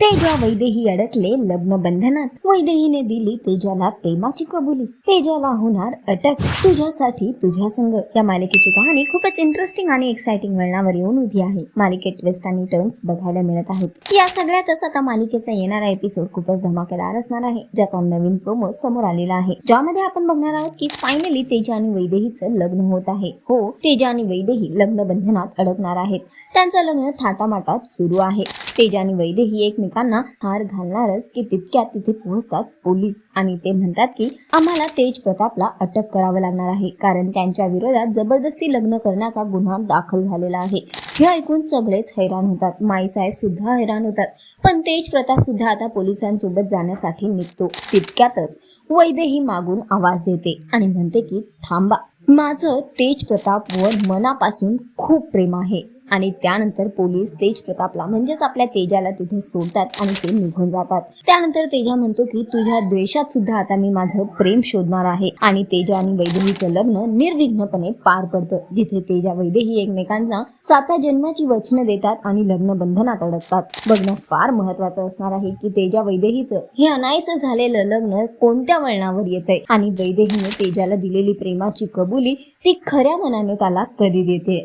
तेजा वैदेही अडकले लग्न बंधनात. वैदेहीने दिली तेजाला प्रेमाची कबुली. तेजाला होणार अटक. तुझ्यासाठी तुझ्या संघ या मालिकेची कहाणी खूपच इंटरेस्टिंग आणि एक्साइटिंग वळणावर येऊन उभी आहे. मालिकेत ट्विस्ट आणि टर्न्स बघायला मिळत आहेत. या सगळ्यातच आता मालिकेचा येणारा एपिसोड खूपच धमाकेदार असणार आहे. ज्याचा नवीन प्रोमो समोर आलेला आहे. ज्यामध्ये आपण बघणार आहोत की फायनली तेजा आणि वैदेहीचं लग्न होत आहे. हो तेजा आणि वैदेही लग्न बंधनात अडकणार आहेत. त्यांचं लग्न थाटामाटात सुरू आहे. तेजा आणि वैदेही एकमेकांना हार घालणारच की तितक्यात तिथे पोहोचतात पोलीस. आणि ते म्हणतात की आम्हाला तेज प्रतापला अटक करावं लागणार आहे कारण त्यांच्या विरोधात जबरदस्ती लग्न करण्याचा गुन्हा दाखल झालेला आहे. हे ऐकून सगळेच हैराण होतात. माईसाहेब सुद्धा हैराण होतात. पण तेज प्रताप सुद्धा आता पोलिसांसोबत जाण्यासाठी निघतो. तितक्यातच वैदेही मागून आवाज देते आणि म्हणते की थांबा. माझं तेज प्रतापवर मनापासून खूप प्रेम आहे. आणि त्यानंतर पोलीस तेज प्रतापला म्हणजेच आपल्या तेजाला तिथे सोडतात आणि ते निघून जातात. त्यानंतर तेजा म्हणतो की तुझ्या द्वेषात सुद्धा आता मी माझं प्रेम शोधणार आहे. आणि तेजा आणि वैदेहीचं लग्न निर्विघ्नपणे पार पडतं जिथे तेजा वैदेही एकमेकांना साता जन्माची वचनं देतात आणि लग्न बंधनात अडकतात. बघणं फार महत्वाचं असणार आहे की तेजा वैदेहीचं हे अनायस झालेलं लग्न कोणत्या वळणावर येतंय? आणि वैदेहीने तेजाला दिलेली प्रेमाची कबुली ती खऱ्या मनाने त्याला कधी देते?